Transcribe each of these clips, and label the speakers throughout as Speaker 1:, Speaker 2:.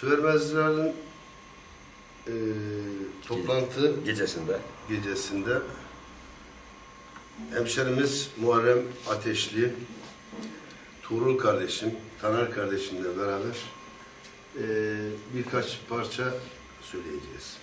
Speaker 1: Süvermezlerin e, toplantı
Speaker 2: Gecesinde.
Speaker 1: gecesinde hemşerimiz Muharrem Ateşli, Tuğrul kardeşim, Taner kardeşimle beraber e, birkaç parça söyleyeceğiz.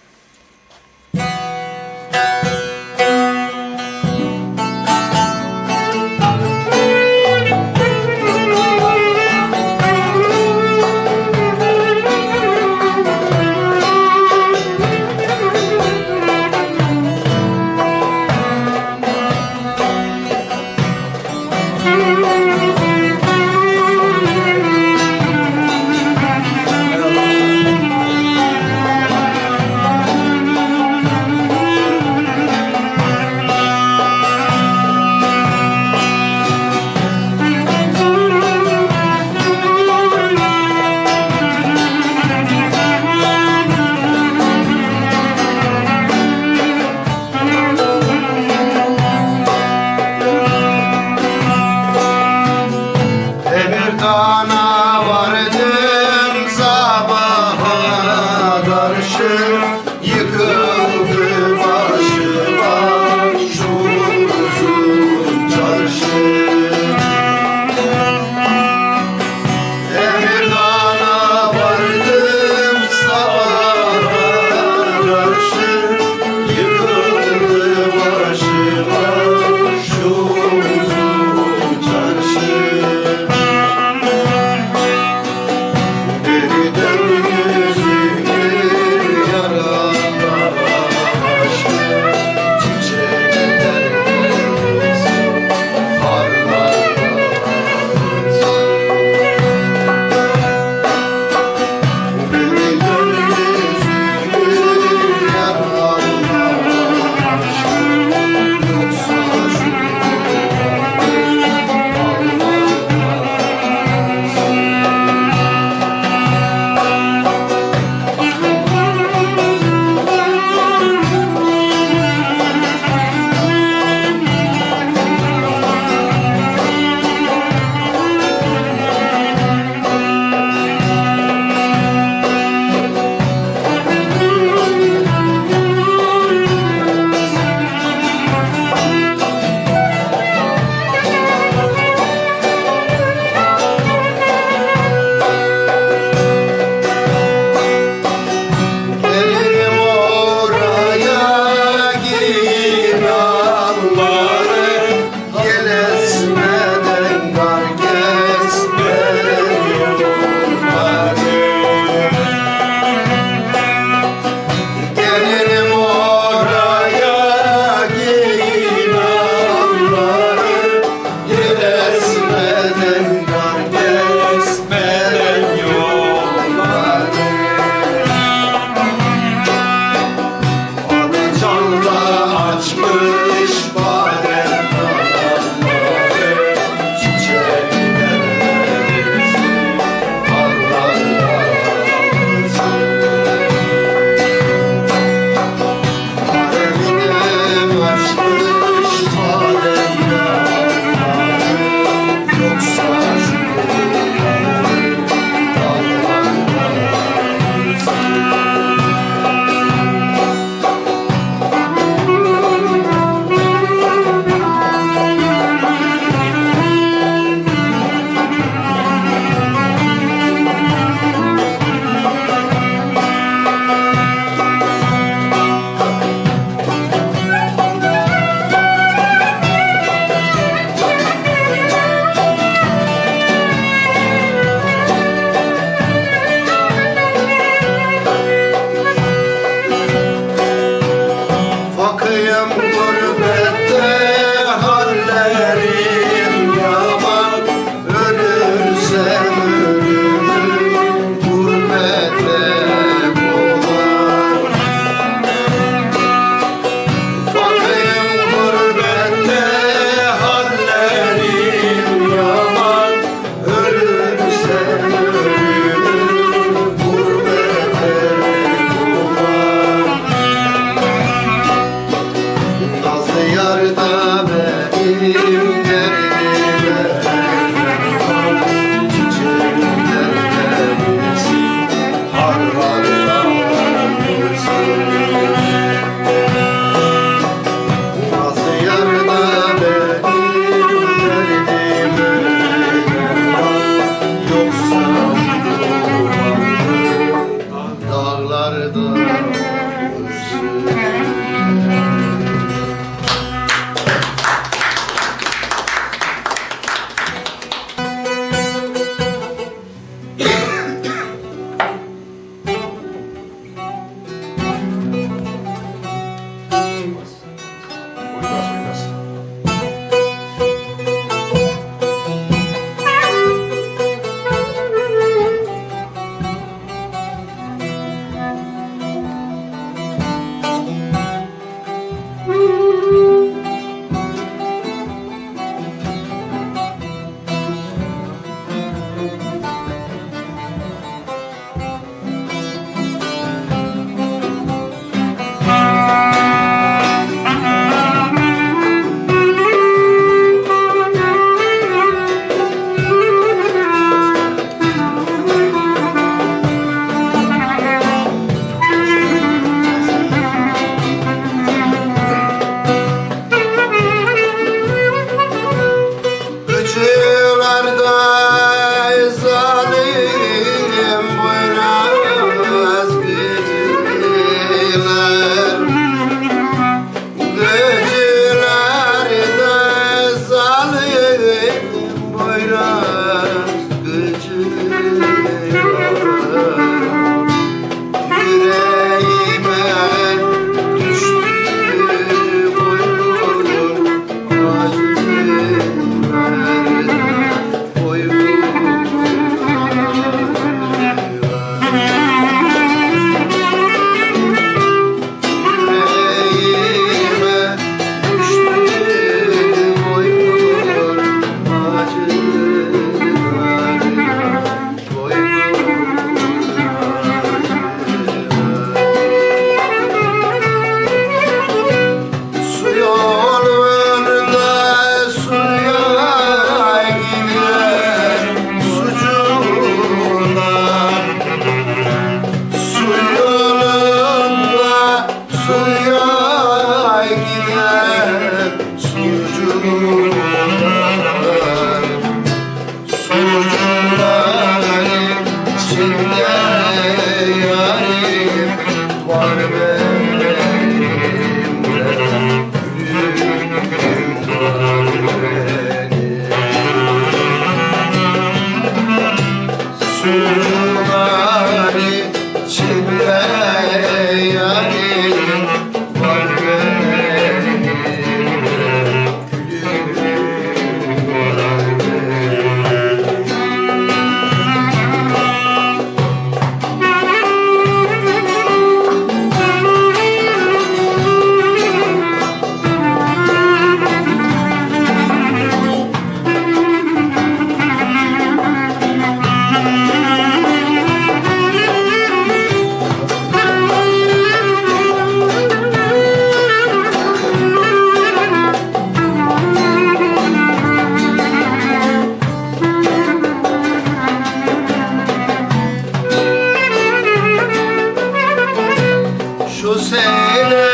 Speaker 1: Şu seneler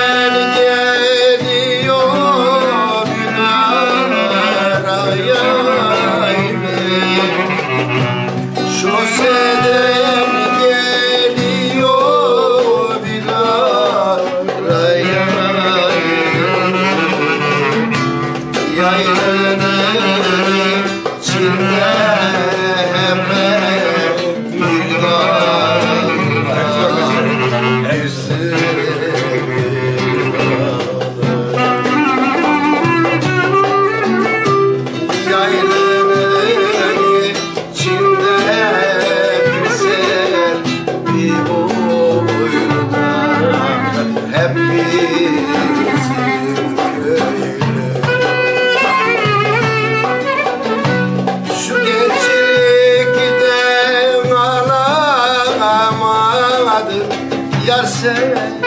Speaker 2: sailing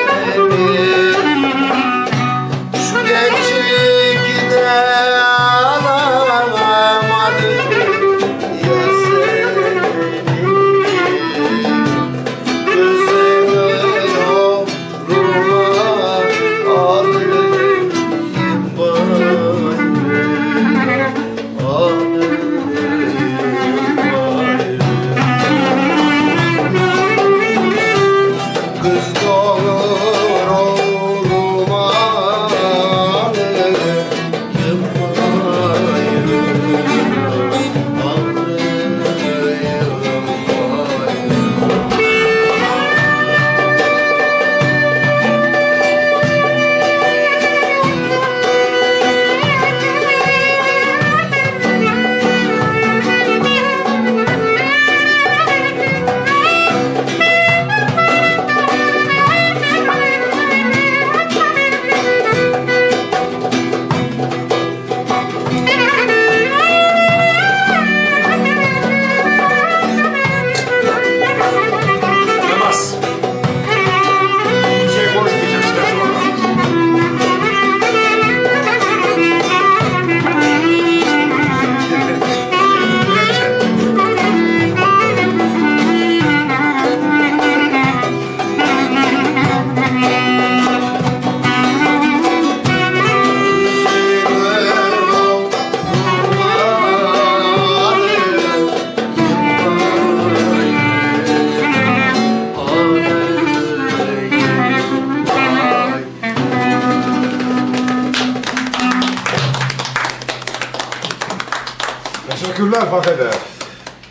Speaker 3: Teşekkürler Fakede.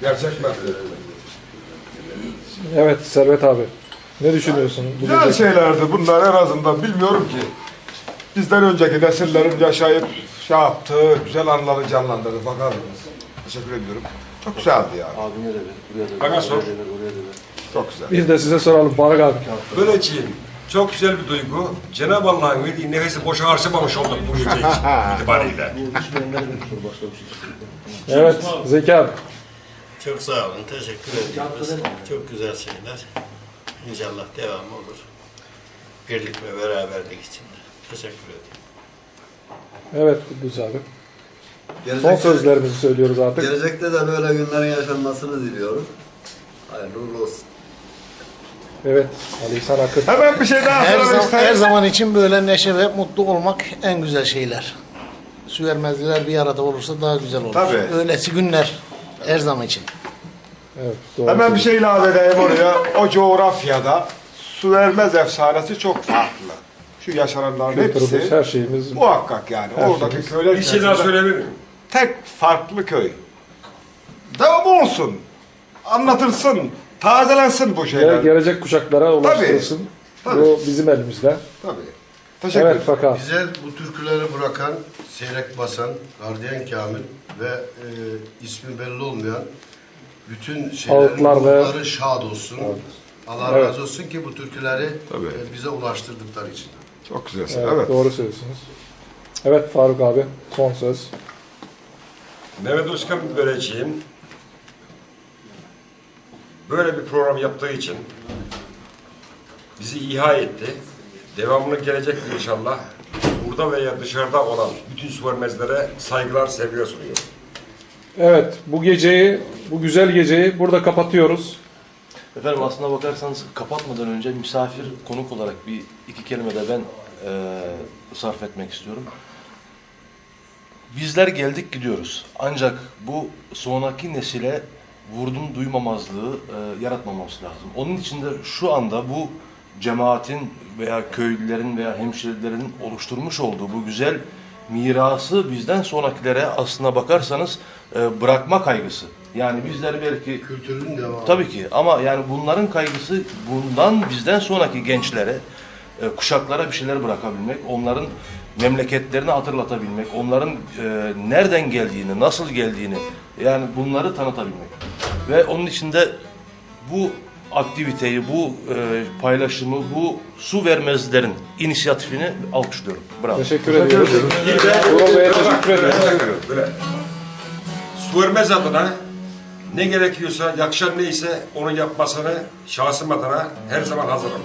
Speaker 3: Gerçek mesleği.
Speaker 4: Evet Servet abi. Ne düşünüyorsun? bu
Speaker 3: Güzel
Speaker 4: gece?
Speaker 3: şeylerdi bunlar en azından bilmiyorum ki. Bizden önceki nesillerin yaşayıp şey yaptığı güzel anıları canlandırdı bakardınız. Teşekkür ediyorum. Çok güzeldi yani.
Speaker 2: Bana sor.
Speaker 3: Çok güzel.
Speaker 4: Bir de size soralım Faruk abi.
Speaker 2: Böyleciğim. Çok güzel bir duygu. Cenab-ı Allah'ın verdiği nefesi boşa harcamamış olduk bu gece itibariyle.
Speaker 4: Evet Zeki abi.
Speaker 5: Çok sağ olun, teşekkür ediyoruz. Çok güzel şeyler. İnşallah devam olur. Birlik ve beraberlik içinde. Teşekkür ediyorum.
Speaker 4: Evet Kudüs abi. Son
Speaker 6: Gelecekte,
Speaker 4: sözlerimizi söylüyoruz artık.
Speaker 6: gelecekte de böyle günlerin yaşanmasını diliyorum. Hayırlı uğurlu olsun.
Speaker 4: Evet Ali İhsan Akın.
Speaker 3: Hemen bir şey daha
Speaker 7: Her, zaman, her zaman için böyle neşe ve mutlu olmak en güzel şeyler. Su vermezler bir arada olursa daha güzel olur.
Speaker 3: Tabii.
Speaker 7: Öylesi günler her zaman için.
Speaker 4: Evet, doğru
Speaker 3: Hemen bir şey ilave edeyim oraya. O coğrafyada su vermez efsanesi çok farklı. Şu yaşananların
Speaker 4: Kültürümüz,
Speaker 3: hepsi
Speaker 4: her şeyimiz
Speaker 3: muhakkak yani.
Speaker 4: Her
Speaker 3: Oradaki
Speaker 4: şeyimiz.
Speaker 3: köyler
Speaker 2: Bir şey daha söyleyebilir miyim?
Speaker 3: tek farklı köy. Devam olsun. Anlatılsın. Tazelensin bu şeyler.
Speaker 4: gelecek kuşaklara ulaştırılsın.
Speaker 3: Tabii.
Speaker 4: Bu bizim elimizde.
Speaker 3: Tabii. Teşekkür
Speaker 4: Evet fakat
Speaker 1: Bize bu türküleri bırakan, seyrek basan, gardiyan Kamil ve e, ismi belli olmayan bütün şeylerin
Speaker 4: ve-
Speaker 1: ruhları şad olsun. Allah
Speaker 4: Evet.
Speaker 1: razı olsun ki bu türküleri
Speaker 3: Tabii.
Speaker 1: e, bize ulaştırdıkları için.
Speaker 3: Çok güzelsin.
Speaker 4: evet,
Speaker 3: Evet.
Speaker 4: doğru söylüyorsunuz. Evet Faruk abi son söz.
Speaker 2: Mehmet Özkan Böreciğim böyle bir program yaptığı için bizi iha etti. Devamını gelecektir inşallah. Burada veya dışarıda olan bütün su vermezlere saygılar, sevgiler sunuyorum.
Speaker 4: Evet bu geceyi, bu güzel geceyi burada kapatıyoruz.
Speaker 8: Efendim aslına bakarsanız kapatmadan önce misafir konuk olarak bir iki kelime de ben e, sarf etmek istiyorum. Bizler geldik gidiyoruz. Ancak bu sonraki nesile vurdum duymamazlığı e, yaratmamamız lazım. Onun için de şu anda bu cemaatin veya köylülerin veya hemşerilerin oluşturmuş olduğu bu güzel mirası bizden sonrakilere aslına bakarsanız e, bırakma kaygısı. Yani bizler belki
Speaker 1: Kültürün devamı.
Speaker 8: Tabii ki ama yani bunların kaygısı bundan bizden sonraki gençlere, e, kuşaklara bir şeyler bırakabilmek, onların memleketlerini hatırlatabilmek, onların e, nereden geldiğini, nasıl geldiğini yani bunları tanıtabilmek. Ve onun için de bu aktiviteyi, bu e, paylaşımı, bu su vermezlerin inisiyatifini alkışlıyorum. Bravo.
Speaker 4: Teşekkür ediyoruz. Uğur Bey'e teşekkür ediyoruz.
Speaker 2: Su vermez adına ne gerekiyorsa, yakışan neyse onu yapmasını şahsım adına her zaman hazırım.